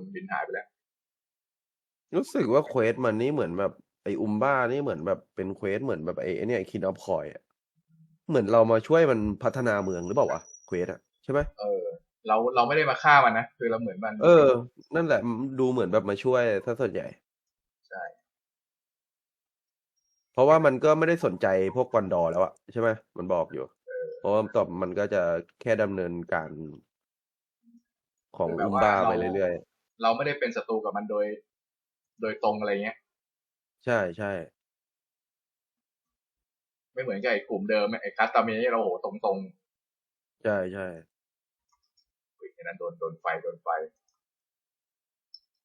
นบินหายไปแล้ว รู้สึกว่าเควสมันนี่เหมือนแบบไออุมบ้านี่เหมือนแบบเป็นเควสเหมือนแบบไอไอ้เนี่ยคินออฟคอยอะเหมือนเรามาช่วยมันพัฒนาเมืองหรือเปล่าวะเควสอะใช่ไหมเออ เราเราไม่ได้มาฆ่ามันนะคือเราเหมือนมัน เออ นั่นแหละดูเหมือนแบบมาช่วยถ้าส่วนใหญ่ใช่เพราะว่ามันก็ไม่ได้สนใจพวกวันดอร์แล้วอะใช่ไหมมันบอกอยู่เพราะว่าตอบมันก็จะแค่ดำเนินการของอุมบ้าไปเรื่อย เราไม่ได้เป็นศัตรูกับมันโดย โดยตรงอะไรเงี้ยๆใช่ใช่ไม่เหมือนกับไอ้กลุ่มเดิมไอ้คัสตาเมเราโหตรงตรงใช่ใช่ๆอุ้ยไอ้นั้นโดนโดนไฟโดนไฟ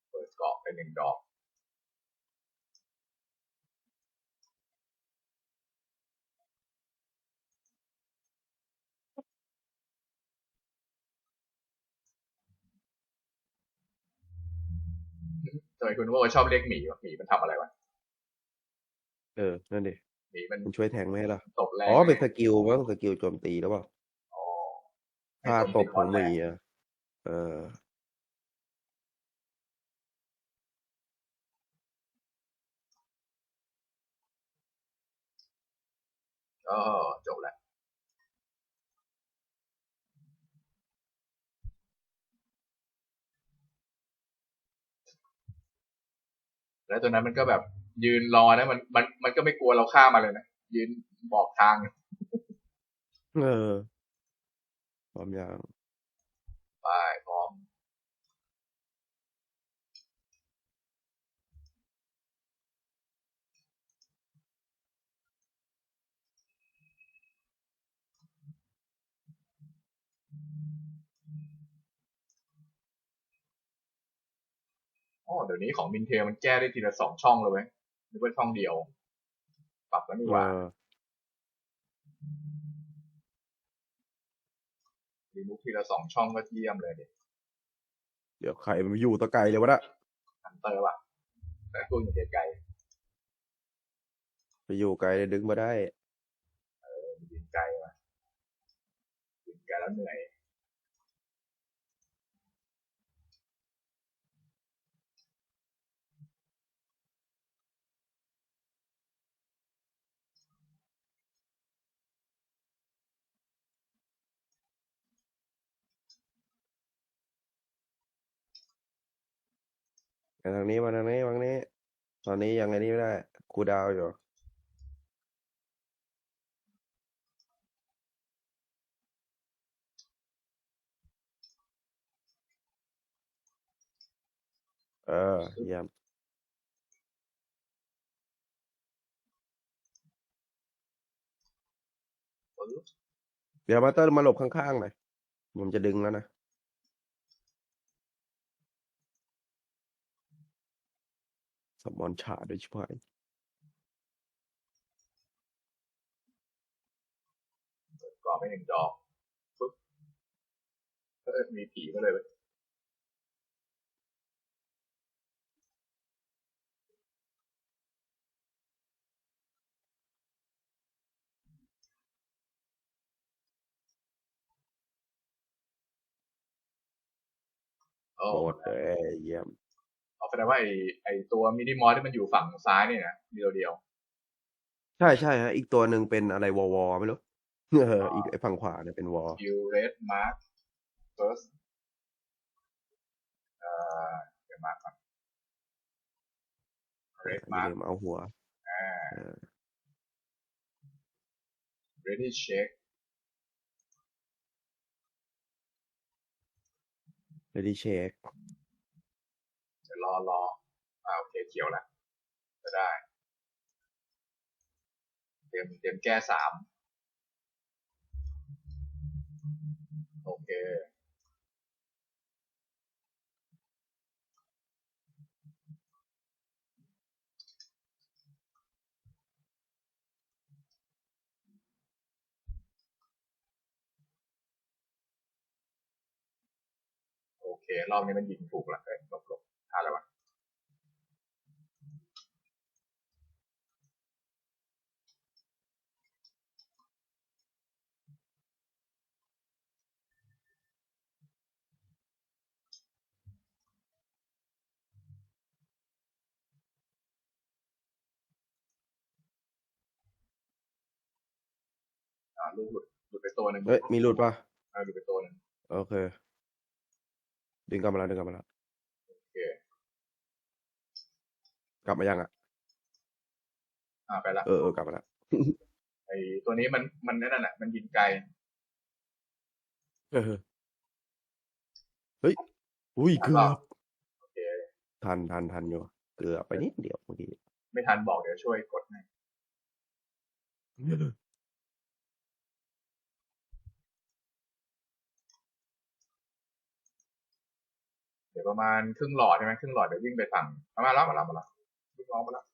เปิดเกาะไปหนึ่งดอก ทำไมคุณว่าชอบเรียกหมีวะหมีมันทำอะไรวะ เออ นั่นดิหมีมันมันช่วยแทงไหมล่ะตบแรงอ๋อ เป็นสกิลว่าสกิลโจมตีแล้วเปล่าอ๋อท่าตบของหมีอะเออก็จบแล้ว แล้วตัวนั้นมันก็แบบยืนรอนะมันมันมันก็ไม่กลัวเราฆ่ามาเลยนะยืนบอกทาง เออพร้อมยังไปพร้อม อ๋อเดี๋ยวนี้ของมินเทลมันแก้ได้ทีละสองช่องเลยเว้ยนึกว่าช่องเดียว ปรับแล้วนี่หว่าเออรีมูฟทีละสองช่องก็เยี่ยมเลยดิเดี๋ยวใครมันอยู่ตะไกลเลยวะนะฮันเตอร์ว่ะแต่ตัวอยู่ไกลไปอยู่ไกลเลยดึงมาได้ๆยิงไกลว่ะยิงไกลแล้วเหนื่อย มาทางนี้มาทางนี้มาทางนี้ ตอนนี้ยังไงนี่ไม่ได้ครูดาวอยู่เออเยี่ยมเดี๋ยวมาเตอร์มาหลบข้างๆหน่อยผมจะดึงแล้วนะ สมอนฉาโดยเฉพาะก่อไปหนึ่งดอกปึ๊บเออมีผีมาเลยเว้ยโอ้โคตรเลยเยี่ยม เอาแสดงว่าไอไอตัวมินิมอสที่มันอยู่ฝั่งซ้ายเนี่ยนะเดียวเดียว ใช่ใช่ฮะอีกตัวหนึ่งเป็นอะไรวอวอไม่รู้เอออีกไอ้ฝั่งขวาเนี่ยเป็นวอคิวเรดมาร์คเฟิร์สเอ่อเดี๋ยวมาร์คก่อนเรดอย่ามาร์คลืมเอาหัวอ่าเออ ready check ready check เดี๋ยว รอรออ่าโอเคเขียวแล้วจะได้เตรียมเตรียมแก้สามโอเคโอเค รอบนี้มันยิงถูกล้วเอ้ยลบ อะไรวะ่าลูลุดหลุดไปตัวหนึ่งเฮ้ยมีหลุดปะอ่าหลุดไปตัวหนึ่งโอเค ดึงกลับมาแล้วดึงกลับมาแล้ว กลับมายังอะอ่าไปละเออเออกลับมาแล้วไอตัวนี้มันมันนั่นแหละมันยิงไกลเออเฮ้ยอุ้ยทันเกือเปล่าบโอเคทันทันทันอยู่เกือบไปนิดเดียวเมื่อกี้ไม่ทันบอกเดี๋ยวช่วยกดให้เดี๋ยวประมาณครึ่งหลอดใช่ไหมครึ่งหลอดเดี๋ยววิ่งไปฝั่งเอามาแล้วมาแล้วมาแล้ว ลูกน้องมาแล้ว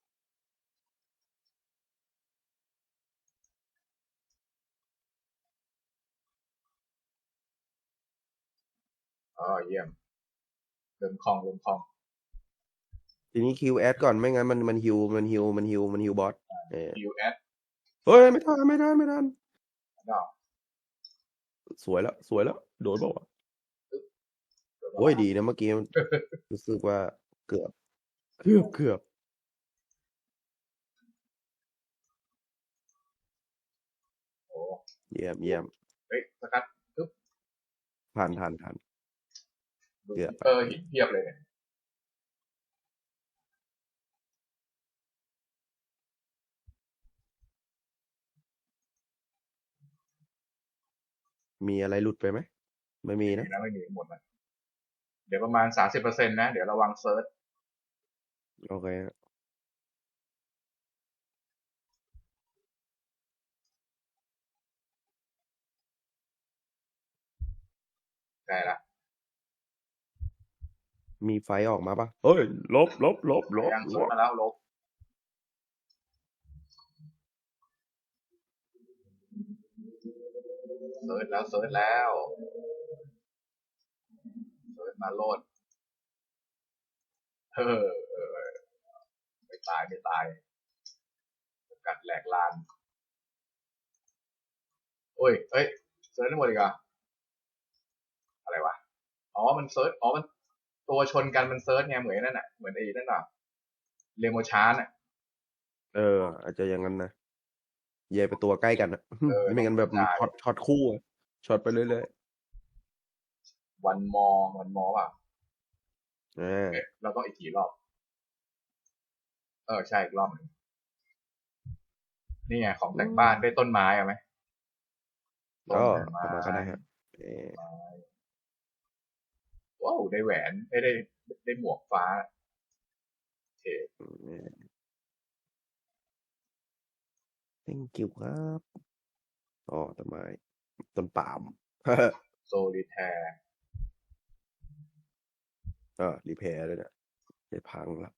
อ๋อเยี่ยมเริ่มคล่องเริ่มคล่อง ทีนี้คิวแอดก่อนไม่งั้นมันมันฮิวมันฮิวมันฮิวมันฮิวบอสเออคิวแอดเฮ้ยไม่ทันไม่ทันไม่ทันเนาะสวยแล้ว สวยแล้ว โดนบอกว่าวะโอ้ยดีนะเมื่อกี้มันรู้สึกว่าเกือบ เกือบเกือบ โอ้ เยี่ยมเยี่ยมเฮ้ยสกัดปึ๊บผ่านทันทันดูเกือบเออหินเพียบเลยเนี่ยมีอะไรหลุดไปไหม ไม่มีนะมีนะไม่มีหมดนะเดี๋ยวประมาณสามสิบเปอร์เซ็นต์นะ เดี๋ยวระวังเซิร์ช โอเค ฮะใกล้ละมีไฟออกมาปะเฮ้ย ลบ ลบ ลบ ลบยังลเซิร์ชบมาแล้วลบ เซิร์ชแล้วเซิร์ชแล้วเซิร์ชมาโลดเออเออไม่ตายไม่ตายกัดแหลกลาน โอ้ยเอ้ย เซิร์ชได้หมดอีกเหรอะอะไรวะ อ๋อมันเซิร์ชอ๋อมันตัวชนกันมันเซิร์ชไงเหมือนนั่นน่ะเหมือนไอ้นั่นน่ะเรโมชานอะเออ อาจจะอย่างนั้นนะเย่ไปตัวใกล้กันนะเออไม่งั้นแบบมันได้ช็อตช็อตคู่อะช็อตไปเรื่อยวันมอวันมอป่ะๆอ่าเอ๊ะเราต้องอีกกี่รอบ เออใช่อีกรอบหนึ่งนี่ไงของแต่งบ้านได้ต้นไม้เอาไหมก็ต้นเอามาก็ได้ฮะเออ ว้าวได้แหวนได้ได้ได้หมวกฟ้าโอเคอืม thank you ครับอ๋อต้นไม้ต้นปาล์มโซลิแทร์เออรีเพร์เลยเนี่ยได้พังละ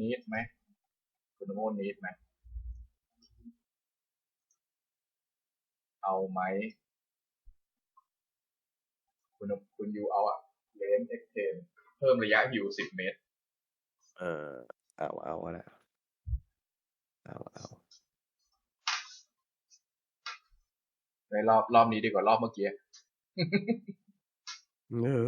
นิดไหมคุณโมนิดไหมเอาไหมคุณคุณยูเอาอะ เลนเอ็กเทนเพิ่มระยะฮิวสิบเมตร เออ เอาเอาอะไรเอาเอาในรอบรอบนี้ดีกว่ารอบเมื่อกี้เออ